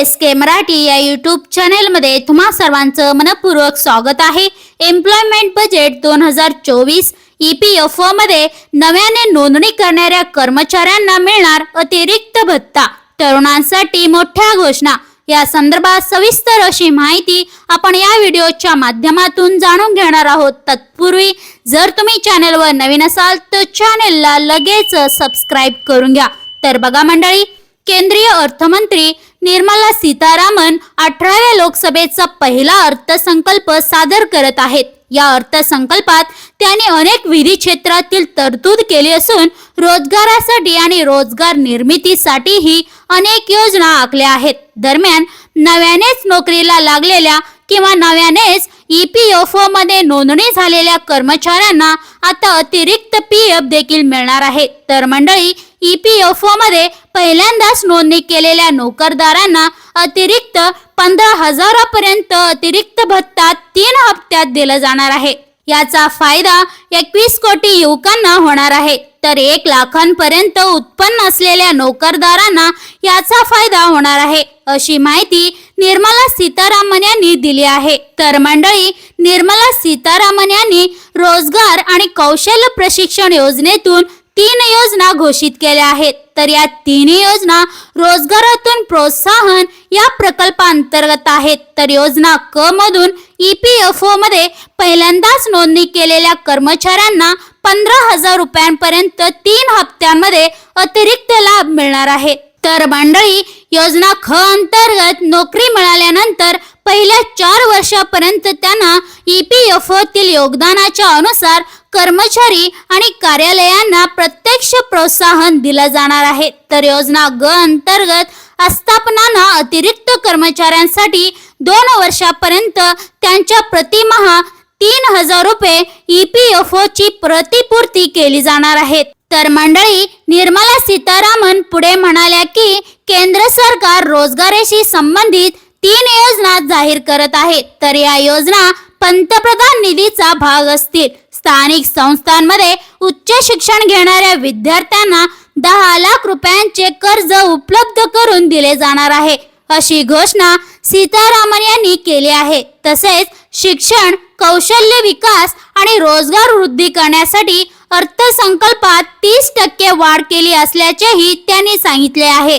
S के मराठी या YouTube चॅनेलमध्ये तुम्हा सर्वांचं मनपूर्वक स्वागत आहे. एम्प्लॉयमेंट बजेट दोन हजार चोवीस ई पी एफमध्ये नव्याने नोंदणी करणाऱ्या कर्मचाऱ्यांना मिळणार अतिरिक्त भत्ता. तरुणांसाठी मोठ्या घोषणा. या संदर्भात सविस्तर अशी माहिती आपण या व्हिडिओच्या माध्यमातून जाणून घेणार आहोत. तत्पूर्वी जर तुम्ही चॅनेलवर नवीन असाल तर चॅनेलला लगेच सबस्क्राईब करून घ्या. तर बघा मंडळी केंद्रीय अर्थमंत्री निर्मला सीतारामन अठराव्या लोकसभेचा पहिला अर्थसंकल्प सादर करत आहेत. या अर्थसंकल्पात त्यांनी अनेक विधी क्षेत्रातील तरतूद केली असून रोजगारासाठी आणि रोजगार निर्मितीसाठीही अनेक योजना आखल्या आहेत. दरम्यान नव्यानेच नोकरीला लागलेल्या किंवा नव्यानेच ई पी एफमध्ये नोंदणी झालेल्या कर्मचाऱ्यांना आता अतिरिक्त पी एफ देखील मिळणार आहे. तर मंडळी ई पी एफमध्ये पहिल्यांदाच नोंदणी केलेल्या नोकरदारांना अतिरिक्त पंधरा हजारापर्यंत अतिरिक्त भत्ता तीन हप्त्यात दिला जाणार आहे. याचा फायदा एकवीस कोटी युवकांना होणार आहे. तर एक लाखांपर्यंत उत्पन्न असलेल्या नोकरदारांना याचा फायदा होणार आहे अशी माहिती निर्मला सीतारामन यांनी दिली आहे. तर मंडळी निर्मला सीतारामन यांनी रोजगार आणि कौशल्य प्रशिक्षण योजनेतून तीन योजना घोषित केल्या आहेत. तर या तिन्ही योजना रोजगारातून प्रोत्साहन या प्रकल्पांतर्गत आहेत. तर योजना क मधून ई पी एफ ओ मध्ये पहिल्यांदाच नोंदणी केलेल्या कर्मचाऱ्यांना पंधरा हजार रुपयांपर्यंत तीन हप्त्यांमध्ये अतिरिक्त लाभ मिळणार आहे. तर मंडळी योजना ख अंतर्गत नोकरी मिळाल्यानंतर पहिल्या चार वर्षापर्यंत त्यांना ई पी एफ ओतील योगदानाच्या अनुसार कर्मचारी आणि कार्यालयांना प्रत्यक्ष प्रोत्साहन दिलं जाणार आहे. तर योजना ग अंतर्गत आस्थापनांना अतिरिक्त कर्मचाऱ्यांसाठी दोन वर्षापर्यंत त्यांच्या प्रतिमहा तीन हजार रुपये ई पी एफ ची प्रतिपूर्ती केली जाणार आहे. तर मंडळी निर्मला सीतारामन पुढे म्हणाल्या की केंद्र सरकार रोजगाराशी संबंधित तीन योजना जाहीर करत आहेत. तर या योजना पंतप्रधान निधीचा भाग असतील. स्थानिक संस्थांमध्ये उच्च शिक्षण घेणाऱ्या विद्यार्थ्यांना दहा लाख रुपयांचे कर्ज उपलब्ध करून दिले जाणार आहे. अशी घोषणा सीतारामन यांनी केली आहे. तसेच शिक्षण कौशल्य विकास आणि रोजगार वृद्धी करण्यासाठी अर्थसंकल्पात तीस टक्के वाढ केली असल्याचेही त्यांनी सांगितले आहे.